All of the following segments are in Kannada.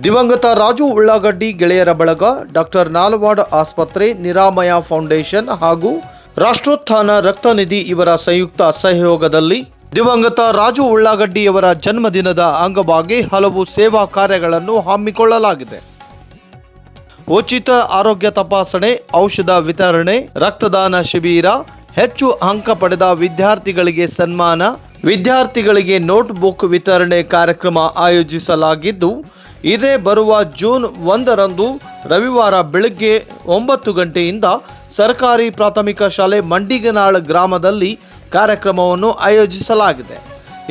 ದಿವಂಗತ ರಾಜು ಉಳ್ಳಾಗಡ್ಡಿ ಗೆಳೆಯರ ಬಳಗ ಡಾಕ್ಟರ್ ನಾಲ್ವಾಡ್ ಆಸ್ಪತ್ರೆ ನಿರಾಮಯ ಫೌಂಡೇಶನ್ ಹಾಗೂ ರಾಷ್ಟ್ರೋತ್ಥಾನ ರಕ್ತನಿಧಿ ಇವರ ಸಂಯುಕ್ತ ಸಹಯೋಗದಲ್ಲಿ ದಿವಂಗತ ರಾಜು ಉಳ್ಳಾಗಡ್ಡಿಯವರ ಜನ್ಮದಿನದ ಅಂಗವಾಗಿ ಹಲವು ಸೇವಾ ಕಾರ್ಯಗಳನ್ನು ಹಮ್ಮಿಕೊಳ್ಳಲಾಗಿದೆ. ಉಚಿತ ಆರೋಗ್ಯ ತಪಾಸಣೆ, ಔಷಧ ವಿತರಣೆ, ರಕ್ತದಾನ ಶಿಬಿರ, ಹೆಚ್ಚು ಅಂಕ ಪಡೆದ ವಿದ್ಯಾರ್ಥಿಗಳಿಗೆ ಸನ್ಮಾನ, ವಿದ್ಯಾರ್ಥಿಗಳಿಗೆ ನೋಟ್ಬುಕ್ ವಿತರಣೆ ಕಾರ್ಯಕ್ರಮ ಆಯೋಜಿಸಲಾಗಿದ್ದು ಇದೇ ಬರುವ ಜೂನ್ ಒಂದರಂದು ರವಿವಾರ ಬೆಳಗ್ಗೆ ಒಂಬತ್ತು ಗಂಟೆಯಿಂದ ಸರ್ಕಾರಿ ಪ್ರಾಥಮಿಕ ಶಾಲೆ ಮಂಡಿಗನಾಳ್ ಗ್ರಾಮದಲ್ಲಿ ಕಾರ್ಯಕ್ರಮವನ್ನು ಆಯೋಜಿಸಲಾಗಿದೆ.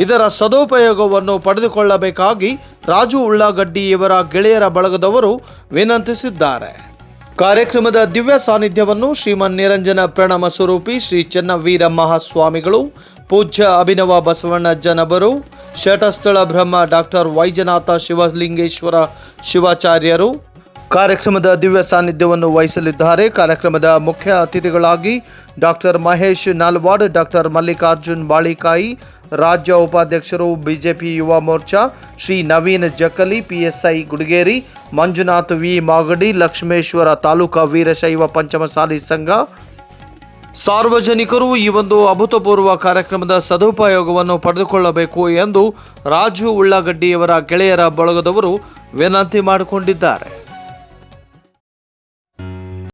ಇದರ ಸದುಪಯೋಗವನ್ನು ಪಡೆದುಕೊಳ್ಳಬೇಕಾಗಿ ರಾಜು ಉಳ್ಳಾಗಡ್ಡಿ ಇವರ ಗೆಳೆಯರ ಬಳಗದವರು ವಿನಂತಿಸಿದ್ದಾರೆ. ಕಾರ್ಯಕ್ರಮದ ದಿವ್ಯ ಸಾನ್ನಿಧ್ಯವನ್ನು ಶ್ರೀಮನ್ ನಿರಂಜನ ಪ್ರಣಮ ಸ್ವರೂಪಿ ಶ್ರೀ ಚೆನ್ನವೀರ ಮಹಾಸ್ವಾಮಿಗಳು, ಪೂಜ್ಯ ಅಭಿನವ ಬಸವಣ್ಣಜ್ಜನವರು ಶಟಸ್ಥಳ ಬ್ರಹ್ಮ ಡಾಕ್ಟರ್ ವೈಜನಾಥ ಶಿವಲಿಂಗೇಶ್ವರ ಶಿವಾಚಾರ್ಯರು ಕಾರ್ಯಕ್ರಮದ ದಿವ್ಯ ಸಾನ್ನಿಧ್ಯವನ್ನು ವಹಿಸಲಿದ್ದಾರೆ. ಕಾರ್ಯಕ್ರಮದ ಮುಖ್ಯ ಅತಿಥಿಗಳಾಗಿ ಡಾಕ್ಟರ್ ಮಹೇಶ್ ನಾಲ್ವಾಡ್, ಡಾಕ್ಟರ್ ಮಲ್ಲಿಕಾರ್ಜುನ್ ಬಾಳಿಕಾಯಿ, ರಾಜ್ಯ ಉಪಾಧ್ಯಕ್ಷರು BJP Yuva Morcha, Shri Naveen Jakkali PSI Gudigeri, Manjunath V Magadi, Lakshmeshwar taluka Veerashaiva Panchamasali ಸಂಘ ಸಾರ್ವಜನಿಕರು ಈ ಒಂದು ಅಭೂತಪೂರ್ವ ಕಾರ್ಯಕ್ರಮದ ಸದುಪಯೋಗವನ್ನು ಪಡೆದುಕೊಳ್ಳಬೇಕು ಎಂದು ರಾಜು ಉಳ್ಳಾಗಡ್ಡಿಯವರ ಗೆಳೆಯರ ಬಳಗದವರು ವಿನಂತಿ ಮಾಡಿಕೊಂಡಿದ್ದಾರೆ.